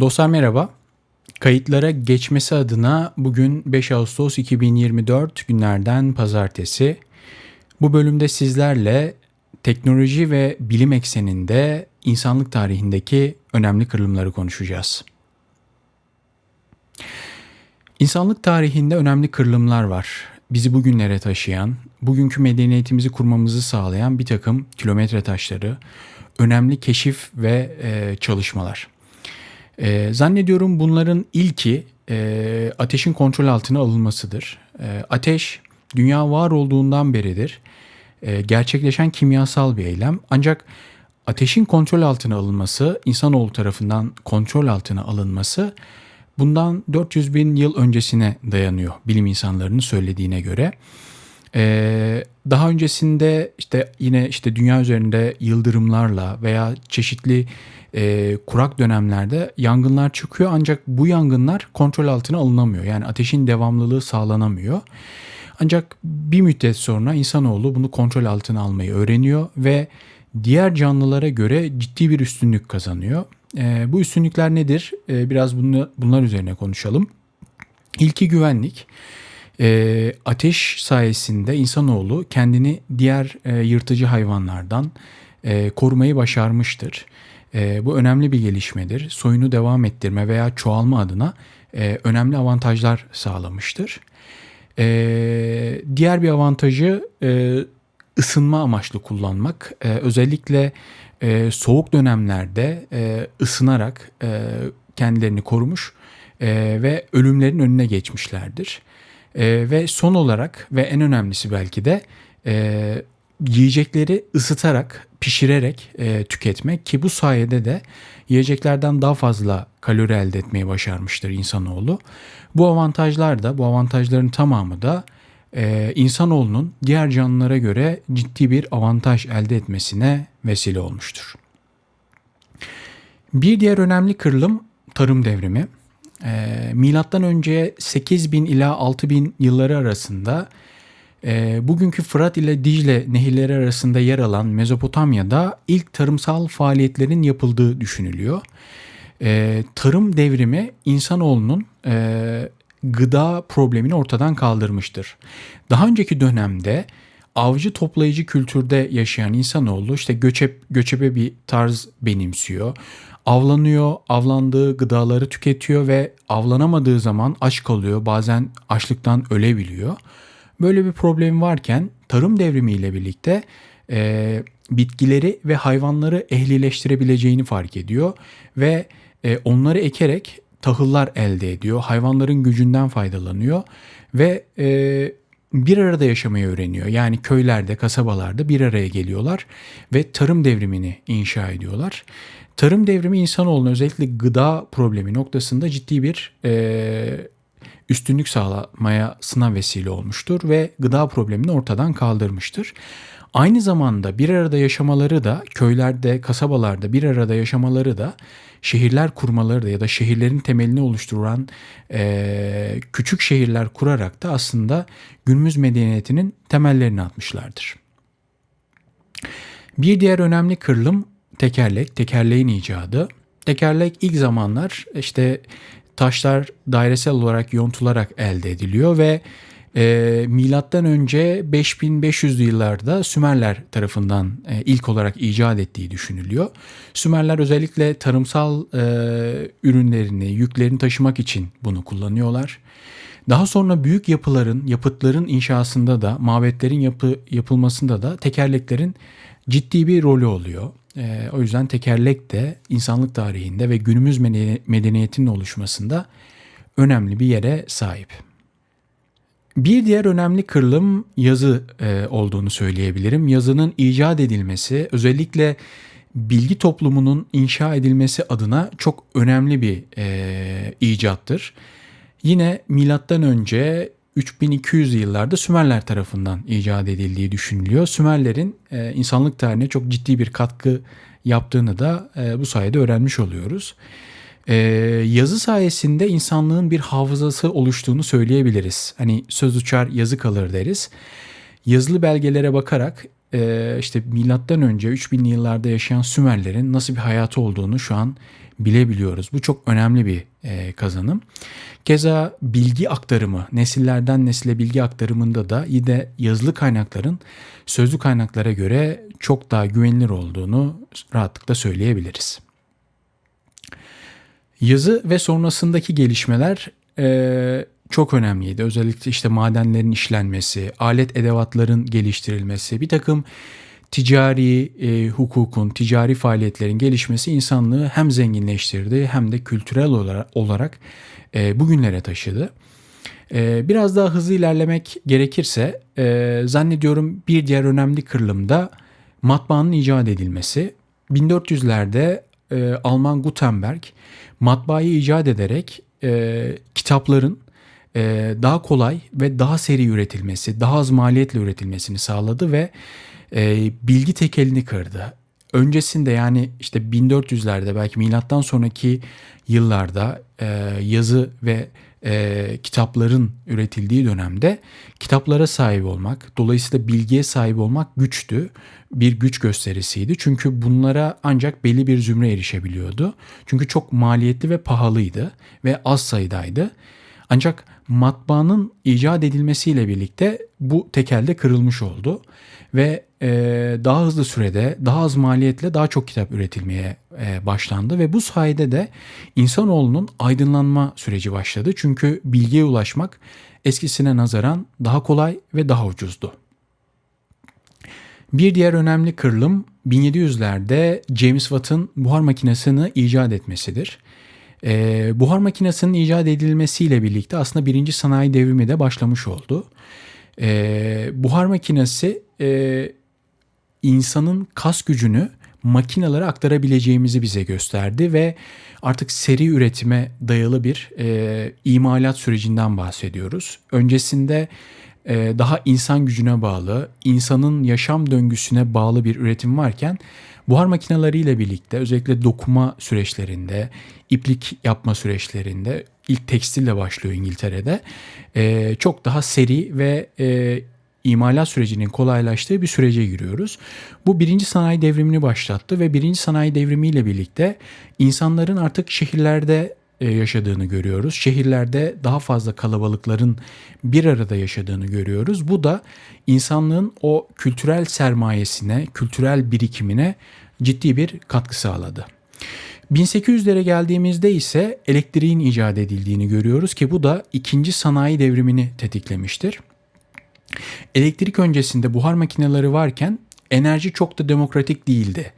Dostlar merhaba. Kayıtlara geçmesi adına bugün 5 Ağustos 2024 günlerden pazartesi. Bu bölümde sizlerle teknoloji ve bilim ekseninde insanlık tarihindeki önemli kırılımları konuşacağız. İnsanlık tarihinde önemli kırılımlar var. Bizi bugünlere taşıyan, bugünkü medeniyetimizi kurmamızı sağlayan bir takım kilometre taşları, önemli keşif ve e, çalışmalar. E, zannediyorum bunların ilki e, ateşin kontrol altına alınmasıdır. E, ateş dünya var olduğundan beridir e, gerçekleşen kimyasal bir eylem. Ancak ateşin kontrol altına alınması, insanoğlu tarafından kontrol altına alınması bundan 400 bin yıl öncesine dayanıyor bilim insanlarının söylediğine göre. Ee, daha öncesinde işte yine işte dünya üzerinde yıldırımlarla veya çeşitli e, kurak dönemlerde yangınlar çıkıyor ancak bu yangınlar kontrol altına alınamıyor. Yani ateşin devamlılığı sağlanamıyor. Ancak bir müddet sonra insanoğlu bunu kontrol altına almayı öğreniyor ve diğer canlılara göre ciddi bir üstünlük kazanıyor. E, bu üstünlükler nedir? E, biraz bunu, bunlar üzerine konuşalım. İlki güvenlik. E, ateş sayesinde insanoğlu kendini diğer e, yırtıcı hayvanlardan e, korumayı başarmıştır. E, bu önemli bir gelişmedir. Soyunu devam ettirme veya çoğalma adına e, önemli avantajlar sağlamıştır. E, diğer bir avantajı e, ısınma amaçlı kullanmak. E, özellikle e, soğuk dönemlerde e, ısınarak e, kendilerini korumuş e, ve ölümlerin önüne geçmişlerdir. E, ve son olarak ve en önemlisi belki de e, yiyecekleri ısıtarak, pişirerek e, tüketmek ki bu sayede de yiyeceklerden daha fazla kalori elde etmeyi başarmıştır insanoğlu. Bu avantajlar da, bu avantajların tamamı da e, insanoğlunun diğer canlılara göre ciddi bir avantaj elde etmesine vesile olmuştur. Bir diğer önemli kırılım tarım devrimi. E, milattan önce 8000 ila 6000 yılları arasında e, bugünkü Fırat ile Dicle nehirleri arasında yer alan Mezopotamya'da ilk tarımsal faaliyetlerin yapıldığı düşünülüyor. E, tarım devrimi insanoğlunun e, gıda problemini ortadan kaldırmıştır. Daha önceki dönemde avcı toplayıcı kültürde yaşayan insanoğlu işte göçep, göçebe bir tarz benimsiyor. Avlanıyor, avlandığı gıdaları tüketiyor ve avlanamadığı zaman aç kalıyor. Bazen açlıktan ölebiliyor. Böyle bir problemi varken tarım devrimiyle birlikte e, bitkileri ve hayvanları ehlileştirebileceğini fark ediyor ve e, onları ekerek tahıllar elde ediyor. Hayvanların gücünden faydalanıyor ve e, bir arada yaşamayı öğreniyor. Yani köylerde, kasabalarda bir araya geliyorlar ve tarım devrimini inşa ediyorlar. Tarım devrimi insanoğlunun özellikle gıda problemi noktasında ciddi bir e, üstünlük sağlamaya sınav vesile olmuştur ve gıda problemini ortadan kaldırmıştır. Aynı zamanda bir arada yaşamaları da köylerde, kasabalarda bir arada yaşamaları da şehirler kurmaları da ya da şehirlerin temelini oluşturan e, küçük şehirler kurarak da aslında günümüz medeniyetinin temellerini atmışlardır. Bir diğer önemli kırılım tekerlek, tekerleğin icadı. Tekerlek ilk zamanlar işte taşlar dairesel olarak yontularak elde ediliyor ve e, milattan önce 5500'lü yıllarda Sümerler tarafından e, ilk olarak icat ettiği düşünülüyor. Sümerler özellikle tarımsal e, ürünlerini, yüklerini taşımak için bunu kullanıyorlar. Daha sonra büyük yapıların, yapıtların inşasında da, mabetlerin yapı, yapılmasında da tekerleklerin ciddi bir rolü oluyor. E, o yüzden tekerlek de insanlık tarihinde ve günümüz medeniyetinin oluşmasında önemli bir yere sahip. Bir diğer önemli kırılım yazı e, olduğunu söyleyebilirim. Yazının icat edilmesi özellikle bilgi toplumunun inşa edilmesi adına çok önemli bir e, icattır. Yine milattan önce 3200 yıllarda Sümerler tarafından icat edildiği düşünülüyor. Sümerlerin e, insanlık tarihine çok ciddi bir katkı yaptığını da e, bu sayede öğrenmiş oluyoruz. E, yazı sayesinde insanlığın bir hafızası oluştuğunu söyleyebiliriz. Hani söz uçar yazı kalır deriz. Yazılı belgelere bakarak e, işte milattan önce 3000 yıllarda yaşayan Sümerlerin nasıl bir hayatı olduğunu şu an bilebiliyoruz. Bu çok önemli bir e, kazanım. Keza bilgi aktarımı, nesillerden nesile bilgi aktarımında da yine yazılı kaynakların sözlü kaynaklara göre çok daha güvenilir olduğunu rahatlıkla söyleyebiliriz. Yazı ve sonrasındaki gelişmeler e, çok önemliydi. Özellikle işte madenlerin işlenmesi, alet edevatların geliştirilmesi, bir takım ticari e, hukukun, ticari faaliyetlerin gelişmesi insanlığı hem zenginleştirdi hem de kültürel olarak, e, bugünlere taşıdı. E, biraz daha hızlı ilerlemek gerekirse e, zannediyorum bir diğer önemli kırılımda matbaanın icat edilmesi. 1400'lerde e, Alman Gutenberg matbaayı icat ederek e, kitapların e, daha kolay ve daha seri üretilmesi, daha az maliyetle üretilmesini sağladı ve e, bilgi tekelini kırdı. Öncesinde yani işte 1400'lerde belki milattan sonraki yıllarda e, yazı ve e, kitapların üretildiği dönemde kitaplara sahip olmak, dolayısıyla bilgiye sahip olmak güçtü. Bir güç gösterisiydi. Çünkü bunlara ancak belli bir zümre erişebiliyordu. Çünkü çok maliyetli ve pahalıydı ve az sayıdaydı. Ancak matbaanın icat edilmesiyle birlikte bu tekelde kırılmış oldu ve e, daha hızlı sürede daha az maliyetle daha çok kitap üretilmeye e, başlandı ve bu sayede de insanoğlunun aydınlanma süreci başladı. Çünkü bilgiye ulaşmak eskisine nazaran daha kolay ve daha ucuzdu. Bir diğer önemli kırılım 1700'lerde James Watt'ın buhar makinesini icat etmesidir. E, buhar makinesinin icat edilmesiyle birlikte aslında birinci sanayi devrimi de başlamış oldu. E, buhar makinesi e, insanın kas gücünü makinalara aktarabileceğimizi bize gösterdi ve artık seri üretime dayalı bir e, imalat sürecinden bahsediyoruz. Öncesinde daha insan gücüne bağlı, insanın yaşam döngüsüne bağlı bir üretim varken buhar makineleriyle birlikte özellikle dokuma süreçlerinde, iplik yapma süreçlerinde ilk tekstille başlıyor İngiltere'de. E, çok daha seri ve e, imalat sürecinin kolaylaştığı bir sürece giriyoruz. Bu birinci sanayi devrimini başlattı ve birinci sanayi devrimiyle birlikte insanların artık şehirlerde yaşadığını görüyoruz. Şehirlerde daha fazla kalabalıkların bir arada yaşadığını görüyoruz. Bu da insanlığın o kültürel sermayesine, kültürel birikimine ciddi bir katkı sağladı. 1800'lere geldiğimizde ise elektriğin icat edildiğini görüyoruz ki bu da ikinci sanayi devrimini tetiklemiştir. Elektrik öncesinde buhar makineleri varken enerji çok da demokratik değildi.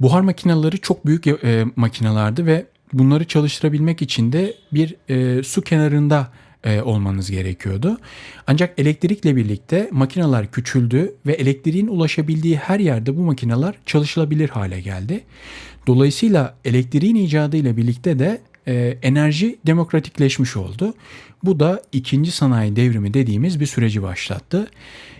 Buhar makineleri çok büyük e, makinelerdi ve bunları çalıştırabilmek için de bir e, su kenarında e, olmanız gerekiyordu. Ancak elektrikle birlikte makineler küçüldü ve elektriğin ulaşabildiği her yerde bu makineler çalışılabilir hale geldi. Dolayısıyla elektriğin icadı ile birlikte de e, enerji demokratikleşmiş oldu. Bu da ikinci sanayi devrimi dediğimiz bir süreci başlattı.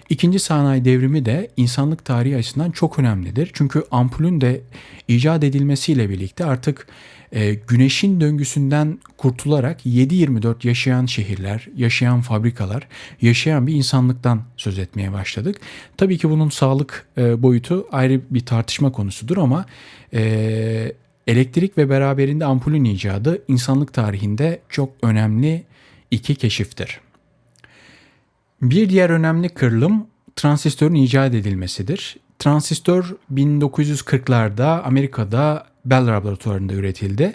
İkinci sanayi devrimi de insanlık tarihi açısından çok önemlidir. Çünkü ampulün de icat edilmesiyle birlikte artık e, güneşin döngüsünden kurtularak 7-24 yaşayan şehirler, yaşayan fabrikalar, yaşayan bir insanlıktan söz etmeye başladık. Tabii ki bunun sağlık e, boyutu ayrı bir tartışma konusudur ama e, elektrik ve beraberinde ampulün icadı insanlık tarihinde çok önemli iki keşiftir. Bir diğer önemli kırılım transistörün icat edilmesidir. Transistör 1940'larda Amerika'da Bell laboratuvarında üretildi.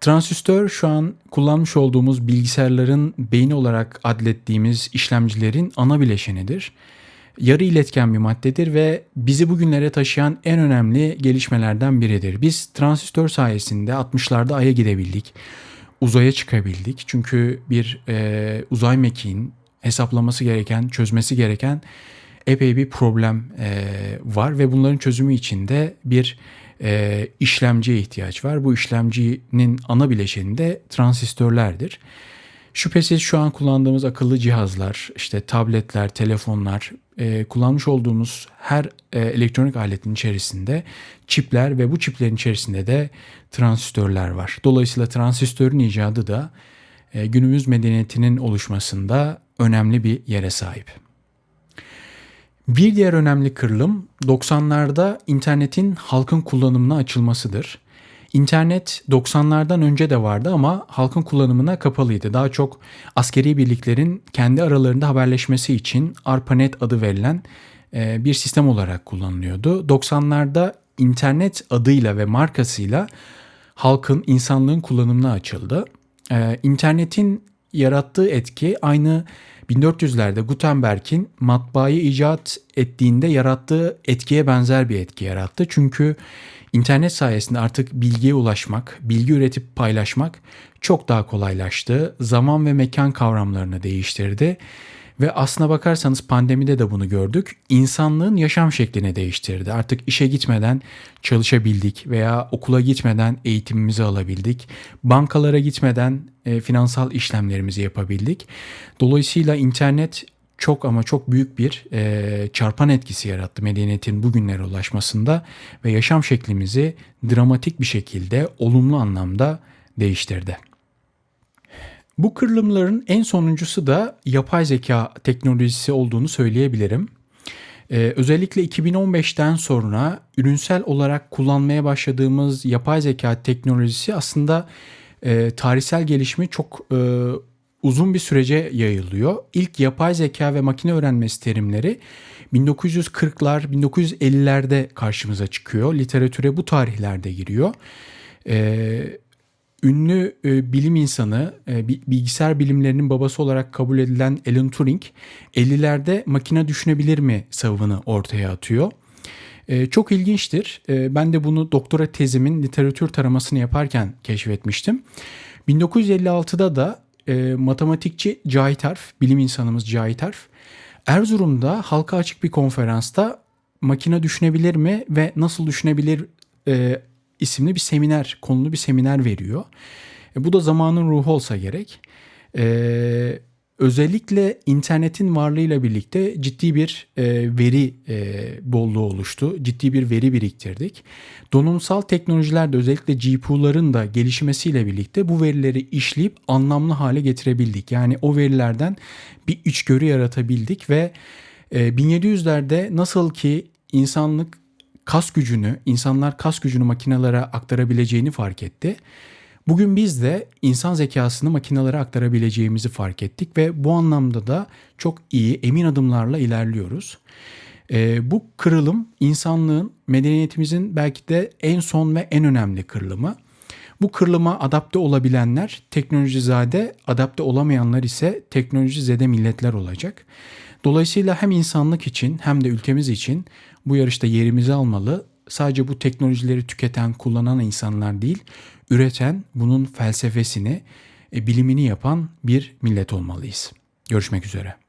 Transistör şu an kullanmış olduğumuz bilgisayarların beyni olarak adlettiğimiz işlemcilerin ana bileşenidir. Yarı iletken bir maddedir ve bizi bugünlere taşıyan en önemli gelişmelerden biridir. Biz transistör sayesinde 60'larda Ay'a gidebildik. Uzaya çıkabildik. Çünkü bir e, uzay mekiğin hesaplaması gereken, çözmesi gereken epey bir problem e, var ve bunların çözümü için de bir e, işlemciye ihtiyaç var. Bu işlemcinin ana bileşeni de transistörlerdir. Şüphesiz şu an kullandığımız akıllı cihazlar, işte tabletler, telefonlar, e, kullanmış olduğumuz her e, elektronik aletin içerisinde çipler ve bu çiplerin içerisinde de transistörler var. Dolayısıyla transistörün icadı da e, günümüz medeniyetinin oluşmasında önemli bir yere sahip. Bir diğer önemli kırılım 90'larda internetin halkın kullanımına açılmasıdır. İnternet 90'lardan önce de vardı ama halkın kullanımına kapalıydı. Daha çok askeri birliklerin kendi aralarında haberleşmesi için ARPANET adı verilen e, bir sistem olarak kullanılıyordu. 90'larda internet adıyla ve markasıyla halkın, insanlığın kullanımına açıldı. E, internetin yarattığı etki aynı 1400'lerde Gutenberg'in matbaayı icat ettiğinde yarattığı etkiye benzer bir etki yarattı. Çünkü internet sayesinde artık bilgiye ulaşmak, bilgi üretip paylaşmak çok daha kolaylaştı. Zaman ve mekan kavramlarını değiştirdi. Ve aslına bakarsanız pandemide de bunu gördük. İnsanlığın yaşam şeklini değiştirdi. Artık işe gitmeden çalışabildik veya okula gitmeden eğitimimizi alabildik. Bankalara gitmeden e, finansal işlemlerimizi yapabildik. Dolayısıyla internet çok ama çok büyük bir e, çarpan etkisi yarattı medeniyetin bugünlere ulaşmasında ve yaşam şeklimizi dramatik bir şekilde olumlu anlamda değiştirdi. Bu kırılımların en sonuncusu da yapay zeka teknolojisi olduğunu söyleyebilirim. Ee, özellikle 2015'ten sonra ürünsel olarak kullanmaya başladığımız yapay zeka teknolojisi aslında e, tarihsel gelişimi çok e, uzun bir sürece yayılıyor. İlk yapay zeka ve makine öğrenmesi terimleri 1940'lar, 1950'lerde karşımıza çıkıyor. Literatüre bu tarihlerde giriyor. Ee, ünlü e, bilim insanı, e, bilgisayar bilimlerinin babası olarak kabul edilen Alan Turing 50'lerde makine düşünebilir mi savını ortaya atıyor. E, çok ilginçtir. E, ben de bunu doktora tezimin literatür taramasını yaparken keşfetmiştim. 1956'da da e, matematikçi Cahit Arf, bilim insanımız Cahit Arf, Erzurum'da halka açık bir konferansta makine düşünebilir mi ve nasıl düşünebilir e, isimli bir seminer, konulu bir seminer veriyor. E, bu da zamanın ruhu olsa gerek. E, özellikle internetin varlığıyla birlikte ciddi bir e, veri e, bolluğu oluştu. Ciddi bir veri biriktirdik. Donanımsal teknolojilerde özellikle GPU'ların da gelişmesiyle birlikte bu verileri işleyip anlamlı hale getirebildik. Yani o verilerden bir içgörü yaratabildik ve e, 1700'lerde nasıl ki insanlık kas gücünü, insanlar kas gücünü makinelere aktarabileceğini fark etti. Bugün biz de insan zekasını makinelere aktarabileceğimizi fark ettik ve bu anlamda da çok iyi, emin adımlarla ilerliyoruz. E, bu kırılım insanlığın, medeniyetimizin belki de en son ve en önemli kırılımı. Bu kırılıma adapte olabilenler teknolojizade, adapte olamayanlar ise teknolojizede milletler olacak. Dolayısıyla hem insanlık için hem de ülkemiz için bu yarışta yerimizi almalı. Sadece bu teknolojileri tüketen, kullanan insanlar değil, üreten, bunun felsefesini, e, bilimini yapan bir millet olmalıyız. Görüşmek üzere.